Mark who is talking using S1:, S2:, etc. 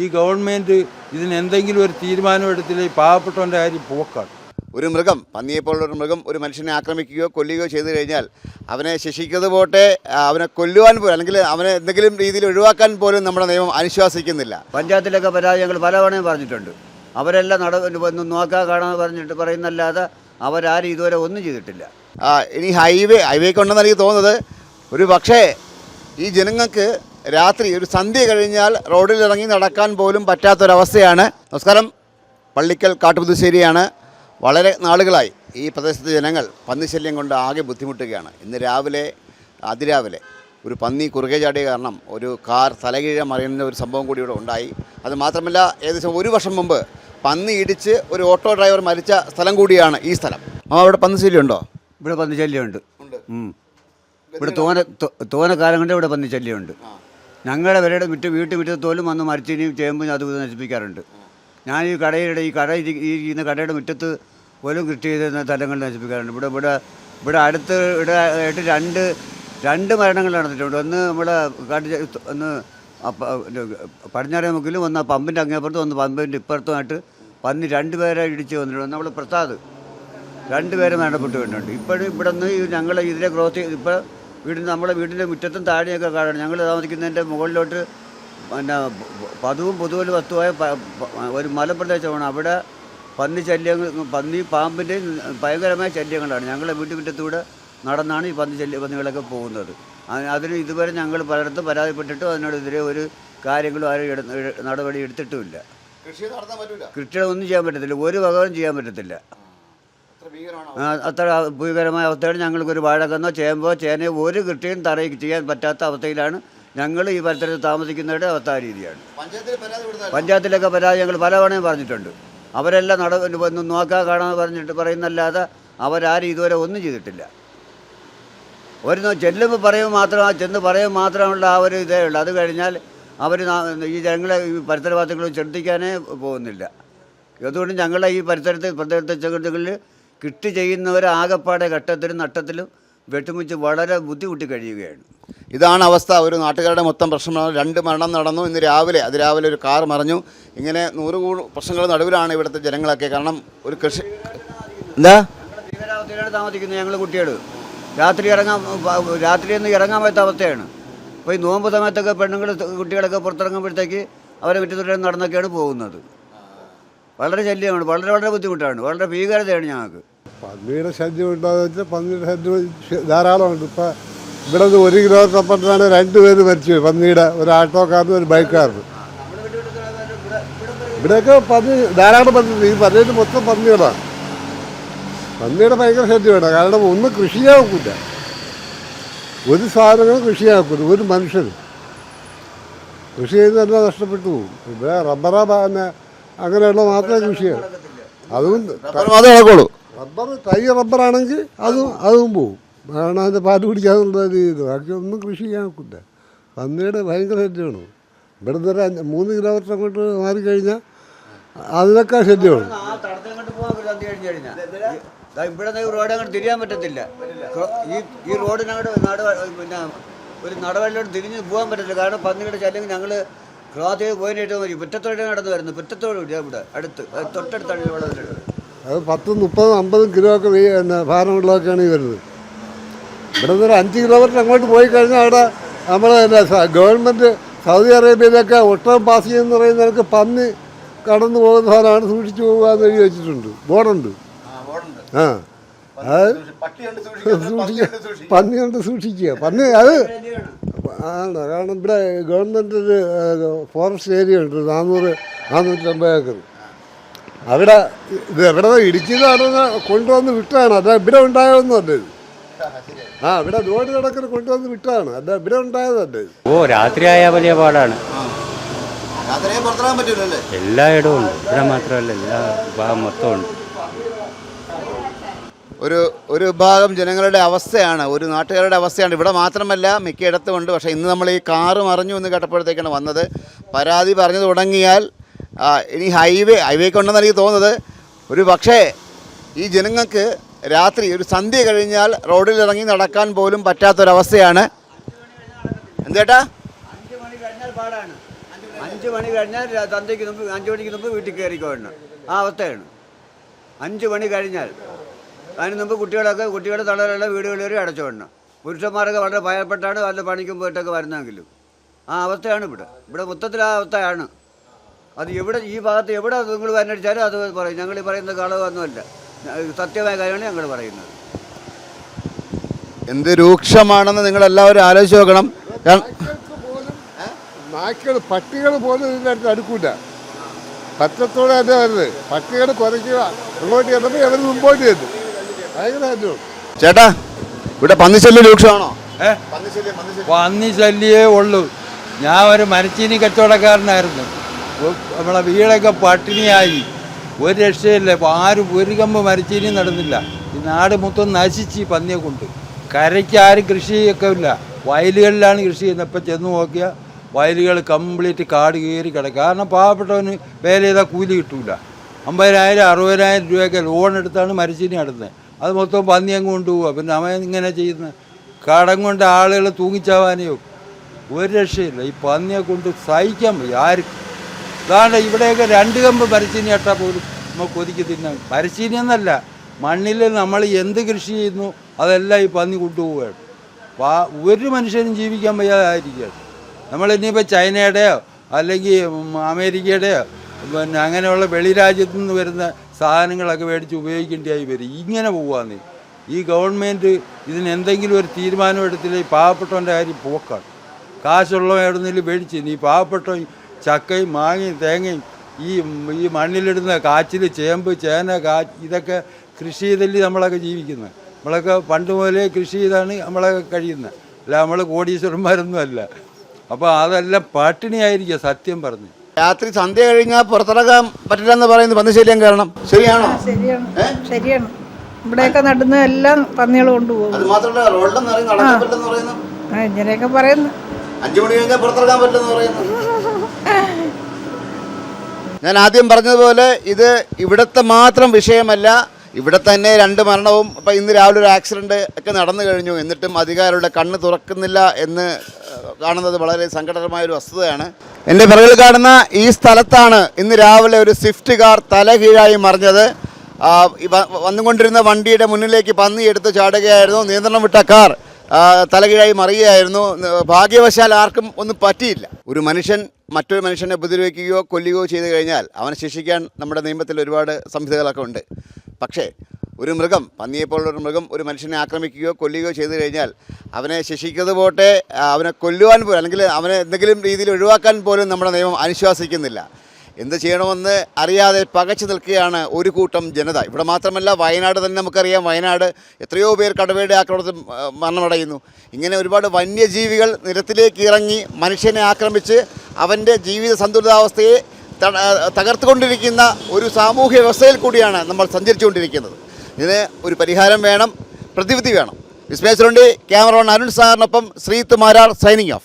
S1: ഈ ഗവൺമെന്റ് ഇതിന് എന്തെങ്കിലും ഒരു തീരുമാനം എടുത്തില്ലേ? പാവപ്പെട്ടവന്റെ കാര്യം പോക്കാണ്.
S2: ഒരു മൃഗം പന്നിയെപ്പോലുള്ള ഒരു മൃഗം ഒരു മനുഷ്യനെ ആക്രമിക്കുകയോ കൊല്ലുകയോ ചെയ്തു കഴിഞ്ഞാൽ അവനെ ശിക്ഷിക്കുന്നത് പോട്ടെ അവനെ കൊല്ലുവാൻ പോലും അല്ലെങ്കിൽ അവനെ എന്തെങ്കിലും രീതിയിൽ ഒഴിവാക്കാൻ പോലും നമ്മുടെ നിയമം അനുശ്വാസിക്കുന്നില്ല
S3: പഞ്ചായത്തിലൊക്കെ പരാതി ഞങ്ങൾ പലവണയും പറഞ്ഞിട്ടുണ്ട്. അവരെല്ലാം നട നോക്കാൻ കാണാൻ പറഞ്ഞിട്ട് പറയുന്നല്ലാതെ അവരാരും ഇതുവരെ ഒന്നും ചെയ്തിട്ടില്ല.
S2: ഇനി ഹൈവേ ഹൈവേക്ക് ഉണ്ടെന്ന് എനിക്ക് തോന്നുന്നത്. ഒരു പക്ഷേ ഈ ജനങ്ങൾക്ക് രാത്രി ഒരു സന്ധ്യ കഴിഞ്ഞാൽ റോഡിലിറങ്ങി നടക്കാൻ പോലും പറ്റാത്തൊരവസ്ഥയാണ്. നമസ്കാരം. പള്ളിക്കൽ കാട്ടുപുതുശ്ശേരിയാണ്. വളരെ നാളുകളായി ഈ പ്രദേശത്തെ ജനങ്ങൾ പന്നിശല്യം കൊണ്ട് ആകെ ബുദ്ധിമുട്ടുകയാണ്. ഇന്ന് രാവിലെ അതിരാവിലെ ഒരു പന്നി കുറുകെ ചാടിയ കാരണം ഒരു കാർ തലകീഴ മറിയുന്ന ഒരു സംഭവം കൂടി ഇവിടെ ഉണ്ടായി. അത് മാത്രമല്ല ഏകദേശം ഒരു വർഷം മുമ്പ് പന്നി ഇടിച്ച് ഒരു ഓട്ടോ ഡ്രൈവർ മരിച്ച സ്ഥലം കൂടിയാണ് ഈ സ്ഥലം. ആ അവിടെ പന്നിശല്യം ഉണ്ടോ
S3: ഇവിടെ പന്നിശല്യമുണ്ട്. ഉണ്ട്. ഇവിടെ തോന തോന കാലം കൊണ്ട് ഇവിടെ പന്നിശല്യമുണ്ട്. ഞങ്ങളുടെ വിലയുടെ മുറ്റ വീട്ടു മുറ്റത്ത് തോലും വന്ന് മരിച്ചിനെയും ചേമ്പും അത് നശിപ്പിക്കാറുണ്ട്. ഞാൻ ഈ കടയുടെ ഈ കട ഇരിക്കുന്ന കടയുടെ മുറ്റത്ത് പോലും കൃഷി ചെയ്ത സ്ഥലങ്ങൾ നശിപ്പിക്കാറുണ്ട്. ഇവിടെ ഇവിടെ ഇവിടെ അടുത്ത് ഇവിടെ ആയിട്ട് രണ്ട് രണ്ട് മരണങ്ങൾ നടന്നിട്ടുണ്ട്. ഒന്ന് നമ്മുടെ കട ഒന്ന് പടിഞ്ഞാറേ മുക്കിലും ഒന്ന് പമ്പിന്റെ അങ്ങേപ്പുറത്തും ഒന്ന് പമ്പിന്റെ ഇപ്പുറത്തുമായിട്ട് പന്നി രണ്ടുപേരെ ഇടിച്ച് വന്നിട്ടുണ്ട് നമ്മൾ പ്രസാദ്. രണ്ടുപേരും മരണപ്പെട്ടു വരുന്നുണ്ട് ഇപ്പോഴും ഇവിടെ നിന്ന് ഞങ്ങളെ ഇതിലെ ഗ്രോത്ത് ഇപ്പോൾ വീടിന് നമ്മുടെ വീടിന്റെ മുറ്റത്തും താഴെയൊക്കെ കാണണം ഞങ്ങൾ താമസിക്കുന്നതിന്റെ മുകളിലോട്ട് പിന്നെ പതുവും പൊതുവും വസ്തുവായ ഒരു മലപ്രദേശമാണ്. അവിടെ പന്നി ശല്യങ്ങൾ പന്നി പാമ്പിന്റെയും ഭയങ്കരമായ ശല്യങ്ങളാണ്. ഞങ്ങളുടെ വീട്ടുമുറ്റത്തൂടെ നടന്നാണ് ഈ പന്നി ശല്യ പന്നികളൊക്കെ പോകുന്നത്. അതിന് ഇതുവരെ ഞങ്ങൾ പലയിടത്തും പരാതിപ്പെട്ടിട്ടും അതിനോടെതിരെ ഒരു കാര്യങ്ങളും ആരും നടപടി എടുത്തിട്ടുമില്ല.
S2: കൃഷി നടത്താൻ പറ്റില്ല
S3: കൃഷികളൊന്നും ചെയ്യാൻ പറ്റത്തില്ല. ഒരു വകവും ചെയ്യാൻ പറ്റത്തില്ല.
S2: അത്ര
S3: ഭീകരമായ അവസ്ഥയാണ് ഞങ്ങൾക്കൊരു വാഴകന്നോ ചേമ്പോ ചേനയോ ഒരു കൃഷിയും തറയിൽ ചെയ്യാൻ പറ്റാത്ത അവസ്ഥയിലാണ് ഞങ്ങൾ ഈ പരിസരത്ത് താമസിക്കുന്നവരുടെ അവസ്ഥ രീതിയാണ്. പഞ്ചായത്തിലൊക്കെ പരാതി ഞങ്ങൾ പലവണയും പറഞ്ഞിട്ടുണ്ട്. അവരെല്ലാം നട ഒന്ന് നോക്കാൻ കാണാൻ പറഞ്ഞിട്ട് പറയുന്നല്ലാതെ അവരാരും ഇതുവരെ ഒന്നും ചെയ്തിട്ടില്ല. ഒരു ചെല്ലുമ്പോൾ പറയും മാത്രം ആ ചെന്ന് പറയും മാത്രമുള്ള ആ ഒരു ഇതേ ഉള്ളൂ. അത് കഴിഞ്ഞാൽ അവർ ഈ ജനങ്ങളെ ഈ പരിസരവാസികളും ശ്രദ്ധിക്കാനേ പോകുന്നില്ല. അതുകൊണ്ട് ഞങ്ങളെ ഈ പരിസരത്ത് പ്രദേശങ്ങളിൽ കിട്ടി ചെയ്യുന്നവരാകപ്പാടെ ഘട്ടത്തിലും നട്ടത്തിലും വെട്ടുമുച്ച് വളരെ ബുദ്ധിമുട്ടി കഴിയുകയാണ്.
S2: ഇതാണ് അവസ്ഥ. ഒരു നാട്ടുകാരുടെ മൊത്തം പ്രശ്നമാണ്. രണ്ട് മരണം നടന്നു. ഇന്ന് രാവിലെ അത് രാവിലെ ഒരു കാർ മറിഞ്ഞു. ഇങ്ങനെ നൂറ് കൂടു പ്രശ്നങ്ങൾ നടുവിലാണ് ഇവിടുത്തെ ജനങ്ങളൊക്കെ. കാരണം ഒരു കൃഷി എന്താ?
S3: ഭീകരാവസ്ഥയിലാണ് താമസിക്കുന്നത് ഞങ്ങൾ കുട്ടികൾ രാത്രി ഇറങ്ങാൻ രാത്രി രാത്രിയൊന്നും ഇറങ്ങാൻ പറ്റാത്ത അവസ്ഥയാണ്. അപ്പോൾ ഈ നോമ്പ് സമയത്തൊക്കെ പെണ്ണുങ്ങൾ കുട്ടികളൊക്കെ പുറത്തിറങ്ങുമ്പോഴത്തേക്ക് അവരെ മുറ്റത്തുകൂടെ നടന്നൊക്കെയാണ് പോകുന്നത്. വളരെ ശല്യമാണ് വളരെ വളരെ ബുദ്ധിമുട്ടാണ് വളരെ ഭീകരതയാണ് ഞങ്ങൾക്ക്.
S4: പന്നിയുടെ ശല്യം ഉണ്ടോയെന്ന് വെച്ചാൽ പന്നിയുടെ ശല്യം ധാരാളമുണ്ട്. ഇപ്പം ഇവിടെ നിന്ന് ഒരു കിലോമീറ്റർ അപ്പുറത്താണ് രണ്ട് പേര് മരിച്ചു. പന്നിയുടെ ഒരു ആട്ടോക്കാരനും ഒരു ബൈക്കാരനും. ഇവിടെയൊക്കെ പന്നി ധാരാളം പന്നി ഈ പന്നിയുടെ മൊത്തം പന്നികളാണ്. പന്നിയുടെ ഭയങ്കര ശല്യമാണ്. കാരണം ഒന്നും കൃഷിയാക്കില്ല ഒരു സാധനങ്ങളും കൃഷിയാക്കില്ല ഒരു മനുഷ്യനും. കൃഷി ചെയ്ത് തന്നെ നഷ്ടപ്പെട്ടു പോകും. ഇവിടെ റബ്ബറ പിന്നെ അങ്ങനെയുള്ള മാത്രമേ കൃഷിയാണ് അതും
S2: റബ്ബർ മാത്രമേ നടക്കുള്ളൂ.
S4: റബ്ബർ തൈ റബ്ബറാണെങ്കിൽ അതും അതും പോവും. കാരണം അതിന്റെ പാൽ കുടിക്കാന്നുള്ള രീതി ബാക്കിയൊന്നും കൃഷി ചെയ്യാൻ ഒക്കില്ല പന്നിയുടെ ഭയങ്കര ശല്യമാണ്. ഇവിടെ നിന്ന് ഒരു അഞ്ച് മൂന്ന് കിലോമീറ്റർ അങ്ങോട്ട് മാറിക്കഴിഞ്ഞാൽ അതിനൊക്കെ ശല്യമാണ്.
S3: ഇവിടെ നിന്ന് ഈ റോഡ് അങ്ങോട്ട് തിരിയാൻ പറ്റത്തില്ല. ഈ ഈ റോഡിനങ്ങോട്ട് നട പിന്നെ ഒരു നടവല്ലോട് തിരിഞ്ഞ് പോകാൻ പറ്റത്തില്ല. കാരണം പന്നിയുടെ ശല്യം ഞങ്ങൾ ക്രോസ് പോയിട്ട് മതി പുറ്റത്തോട് നടന്നു വരുന്നു പുറ്റത്തോട് കൂടി ഇവിടെ അടുത്ത്. തൊട്ടടുത്താണ് ഇവിടെ
S4: അത് പത്തും മുപ്പതും അമ്പതും കിലോ ഒക്കെ പിന്നെ ഭാരമുള്ളതൊക്കെയാണ് ഈ വരുന്നത്. ഇവിടെ നിന്ന് ഒരു അഞ്ച് കിലോമീറ്റർ അങ്ങോട്ട് പോയി കഴിഞ്ഞാൽ അവിടെ നമ്മൾ ഗവൺമെന്റ് സൗദി അറേബ്യയിലൊക്കെ ഒട്ടകം പാസ് ചെയ്യുന്ന പറയുന്നവർക്ക് പന്നി കടന്നു പോകുന്ന സാധനമാണ് സൂക്ഷിച്ചു പോകുക എന്ന് എഴുതി വെച്ചിട്ടുണ്ട്. ബോർഡുണ്ട്. ആ. അത് സൂക്ഷിക്കുക പന്നി കണ്ട് സൂക്ഷിക്കുക. പന്നി അത് ആണ്. കാരണം ഇവിടെ ഗവൺമെന്റ് ഒരു ഫോറസ്റ്റ് ഏരിയ ഉണ്ട്. നാനൂറ് നാനൂറ്റമ്പത് ഏക്കർ. അവിടെ ഇത് എവിടെ ഇടുക്കിയതാണെന്ന് കൊണ്ടുവന്ന് വിട്ടാണ്. അല്ല ഇവിടെ ഉണ്ടായതൊന്നുമല്ല ഇത് ആ ഇവിടെ റോഡ് കിടക്കുന്ന കൊണ്ടുവന്ന് വിട്ടാണ്. അല്ല ഇവിടെ ഉണ്ടായതല്ല
S5: ഓ രാത്രിയായ വലിയ പാടാണ്. എല്ലായിടവും ഉണ്ട്. ഇവിടെ മാത്രമല്ല എല്ലാ ഭാഗം മൊത്തം ഉണ്ട്.
S2: ഒരു ഒരു വിഭാഗം ജനങ്ങളുടെ അവസ്ഥയാണ് ഒരു നാട്ടുകാരുടെ അവസ്ഥയാണ്. ഇവിടെ മാത്രമല്ല മിക്കയിടത്തും ഉണ്ട് പക്ഷേ ഇന്ന് നമ്മൾ ഈ കാറ് മറിഞ്ഞു എന്ന് കേട്ടപ്പോഴത്തേക്കാണ് വന്നത്. പരാതി പറഞ്ഞു തുടങ്ങിയാൽ ഇനി ഹൈവേ ഹൈവേക്ക് ഉണ്ടെന്ന് എനിക്ക് തോന്നുന്നത്. ഒരു പക്ഷേ ഈ ജനങ്ങൾക്ക് രാത്രി ഒരു സന്ധ്യ കഴിഞ്ഞാൽ റോഡിൽ ഇറങ്ങി നടക്കാൻ പോലും പറ്റാത്തൊരവസ്ഥയാണ്. എന്തേട്ടാ
S3: അഞ്ച് മണി കഴിഞ്ഞാൽ സന്ധ്യയ്ക്ക് മുമ്പ് അഞ്ച് മണിക്ക് മുമ്പ് വീട്ടിൽ കയറിക്കോണം ആ അവസ്ഥയാണ്. അഞ്ച് മണി കഴിഞ്ഞാൽ അതിന് മുമ്പ് കുട്ടികളൊക്കെ കുട്ടികളുടെ തളരുള്ള വീടുകളിൽ വരെ അടച്ചുവിടണം പുരുഷന്മാരൊക്കെ വളരെ ഭയപ്പെട്ടാണ് വല്ല പണിക്കും പോയിട്ടൊക്കെ വരുന്നെങ്കിലും. ആ അവസ്ഥയാണ് ഇവിടെ. ഇവിടെ മൊത്തത്തിൽ ആ അവസ്ഥയാണ്. അത് എവിടെ ഈ ഭാഗത്ത് എവിടെ നിങ്ങൾ അന്വേഷിച്ചാലും അത് പറയും. ഞങ്ങൾ ഈ പറയുന്ന കളവൊന്നുമല്ല സത്യമായ കാര്യമാണ് ഞങ്ങൾ പറയുന്നത്.
S2: എന്ത് രൂക്ഷമാണെന്ന് നിങ്ങൾ എല്ലാവരും ആലോചിച്ച് നോക്കണം. കാരണം
S4: നായ്ക്കൾ പട്ടികൾ പോലും ഇതിന്റെ അടുത്ത് അടുക്കൂല. പറ്റത്തോടെ തന്നെ വരുന്നത്. പട്ടികൾ കുറയ്ക്കുക അങ്ങോട്ട് ചെന്നപ്പോൾ അവർ മുമ്പോട്ട് ചെന്നു.
S2: ചേട്ടാ ഇവിടെ പന്നിശല്യം രൂക്ഷമാണോ?
S1: പന്നിശല്യേ പന്നി ശല്യേ ഉള്ളൂ. ഞാൻ ഒരു മരച്ചീനി കച്ചവടക്കാരനായിരുന്നു. നമ്മളെ വീടൊക്കെ പട്ടിണിയായി. ഒരു രക്ഷയില്ല. ഇപ്പൊ ആരും ഒരു കമ്പ് മരച്ചീനി നടന്നില്ല. ഈ നാട് മൊത്തം നശിച്ച് പന്നിയെ കൊണ്ട്. കരയ്ക്ക് ആരും കൃഷി ചെയ്യൊക്കെ ഇല്ല വയലുകളിലാണ് കൃഷി ചെയ്യുന്നത്. ഇപ്പം ചെന്ന് നോക്കിയാൽ വയലുകൾ കംപ്ലീറ്റ് കാട് കയറി കിടക്കുക. കാരണം പാവപ്പെട്ടവന് വേല ചെയ്താൽ കൂലി കിട്ടൂല. അമ്പതിനായിരം അറുപതിനായിരം രൂപയൊക്കെ ലോൺ എടുത്താണ് മരച്ചീനി നടന്നത്. അത് മൊത്തം പന്നി അങ്ങ് കൊണ്ടുപോവുക പിന്നെ അവൻ ഇങ്ങനെ ചെയ്യുന്ന കടം കൊണ്ട് ആളുകൾ തൂങ്ങിച്ചാവാനെയോ ഒരു രക്ഷയില്ല. ഈ പന്നിയെ കൊണ്ട് സഹിക്കാൻ വയ്യ. ആർക്കും അതാണ്ട് ഇവിടെയൊക്കെ രണ്ട് കമ്പ് മരച്ചീനി ഇട്ടാൽ പോലും നമുക്ക് ഒതുക്കി തിന്നാൻ മരച്ചീനി എന്നല്ല മണ്ണിൽ നമ്മൾ എന്ത് കൃഷി ചെയ്യുന്നു അതെല്ലാം ഈ പന്നി കൊണ്ടുപോവുകയാണ്. വാ- ഒരു മനുഷ്യനും ജീവിക്കാൻ വയ്യാതായിരിക്കുകയാണ്. നമ്മൾ ഇനിയിപ്പോൾ ചൈനയുടെയോ അല്ലെങ്കിൽ അമേരിക്കയുടെയോ പിന്നെ അങ്ങനെയുള്ള വെളിരാജ്യത്തു നിന്ന് വരുന്ന സാധനങ്ങളൊക്കെ മേടിച്ച് ഉപയോഗിക്കേണ്ടിയായി വരും. ഇങ്ങനെ പോവാന്ന് ഈ ഗവൺമെന്റ് ഇതിന് എന്തെങ്കിലും ഒരു തീരുമാനം എടുത്തില്ല ഈ പാവപ്പെട്ടവന്റെ കാര്യം പോക്കാണ് കാശുള്ളവ എവിടുന്നെങ്കിലും മേടിച്ച് ഈ പാവപ്പെട്ട ചക്കയും മാങ്ങയും തേങ്ങയും ഈ ഈ മണ്ണിലിടുന്ന കാച്ചിൽ ചേമ്പ് ചേന കാ ഇതൊക്കെ കൃഷി ചെയ്തല്ലേ നമ്മളൊക്കെ ജീവിക്കുന്നത് നമ്മളൊക്കെ പണ്ട് മുതലേ കൃഷി ചെയ്താണ് നമ്മളൊക്കെ കഴിയുന്നത് അല്ല നമ്മൾ കോടീശ്വരന്മാരൊന്നും അല്ല. അപ്പോൾ അതെല്ലാം പട്ടിണിയായിരിക്കുക സത്യം പറഞ്ഞു.
S2: രാത്രി സന്ധ്യ കഴിഞ്ഞാൽ പുറത്തിറങ്ങാൻ പറ്റില്ലെന്ന് പറയുന്നത് പന്നിശല്യം കാരണം. ശരിയാണോ?
S6: ശരിയാണ്. ശരിയാണ്. ഇവിടെയൊക്കെ നടുന്ന എല്ലാം പന്നികൾ കൊണ്ടുപോകും.
S2: അത് മാത്രമല്ല ഇറങ്ങി നടക്കാൻ പറ്റില്ലെന്ന് പറയുന്നു.
S6: ആ ഇങ്ങനെയൊക്കെ പറയുന്നു.
S2: അഞ്ചു മണി കഴിഞ്ഞാൽ പുറത്തിറങ്ങാൻ പറ്റില്ലെന്ന് പറയുന്നു. ഞാൻ ആദ്യം പറഞ്ഞതുപോലെ ഇത് ഇവിടത്തെ മാത്രം വിഷയമല്ല. ഇവിടെ തന്നെ രണ്ട് മരണവും. ഇപ്പം ഇന്ന് രാവിലെ ഒരു ആക്സിഡന്റ് ഒക്കെ നടന്നു കഴിഞ്ഞു. എന്നിട്ടും അധികാരികളുടെ കണ്ണ് തുറക്കുന്നില്ല എന്ന് കാണുന്നത് വളരെ സങ്കടകരമായ ഒരു വസ്തുതയാണ്. എന്റെ പിറകിൽ കാണുന്ന ഈ സ്ഥലത്താണ് ഇന്ന് രാവിലെ ഒരു സ്വിഫ്റ്റ് കാർ തലകീഴായി മറിഞ്ഞത്. വന്നുകൊണ്ടിരുന്ന വണ്ടിയുടെ മുന്നിലേക്ക് പന്നി എടുത്ത് ചാടുകയായിരുന്നു. നിയന്ത്രണം വിട്ട കാർ തലകീഴായി മറിയുകയായിരുന്നു. ഭാഗ്യവശാൽ ആർക്കും ഒന്നും പറ്റിയില്ല. ഒരു മനുഷ്യൻ മറ്റൊരു മനുഷ്യനെ ഉപദ്രവിക്കുകയോ കൊല്ലുകയോ ചെയ്തു കഴിഞ്ഞാൽ അവനെ ശിക്ഷിക്കാൻ നമ്മുടെ നിയമത്തിൽ ഒരുപാട് സംഹിതകളൊക്കെ ഉണ്ട്. പക്ഷേ ഒരു മൃഗം പന്നിയെപ്പോലുള്ള ഒരു മൃഗം ഒരു മനുഷ്യനെ ആക്രമിക്കുകയോ കൊല്ലുകയോ ചെയ്തു കഴിഞ്ഞാൽ അവനെ ശിക്ഷിക്കുന്നത് പോട്ടെ അവനെ കൊല്ലുവാൻ പോലും അല്ലെങ്കിൽ അവനെ എന്തെങ്കിലും രീതിയിൽ ഒഴിവാക്കാൻ പോലും നമ്മുടെ നിയമം അനുശ്വാസിക്കുന്നില്ല. എന്ത് ചെയ്യണമെന്ന് അറിയാതെ പകച്ചു നിൽക്കുകയാണ് ഒരു കൂട്ടം ജനത. ഇവിടെ മാത്രമല്ല വയനാട് തന്നെ നമുക്കറിയാം. വയനാട് എത്രയോ പേർ കടുവയുടെ ആക്രമണത്തിൽ മരണമടയുന്നു. ഇങ്ങനെ ഒരുപാട് വന്യജീവികൾ നിരത്തിലേക്ക് ഇറങ്ങി മനുഷ്യനെ ആക്രമിച്ച് അവന്റെ ജീവിത സന്തുലിതാവസ്ഥയെ തകർത്തുകൊണ്ടിരിക്കുന്ന ഒരു സാമൂഹ്യ വ്യവസ്ഥയിൽ കൂടിയാണ് നമ്മൾ സഞ്ചരിച്ചുകൊണ്ടിരിക്കുന്നത്. ഇതിന് ഒരു പരിഹാരം വേണം പ്രതിവിധി വേണം. വിസ്മയ ക്യാമറ അരുൺ സാറിനൊപ്പം ശ്രീത്ത് മാരാർ സൈനിങ് ഓഫ്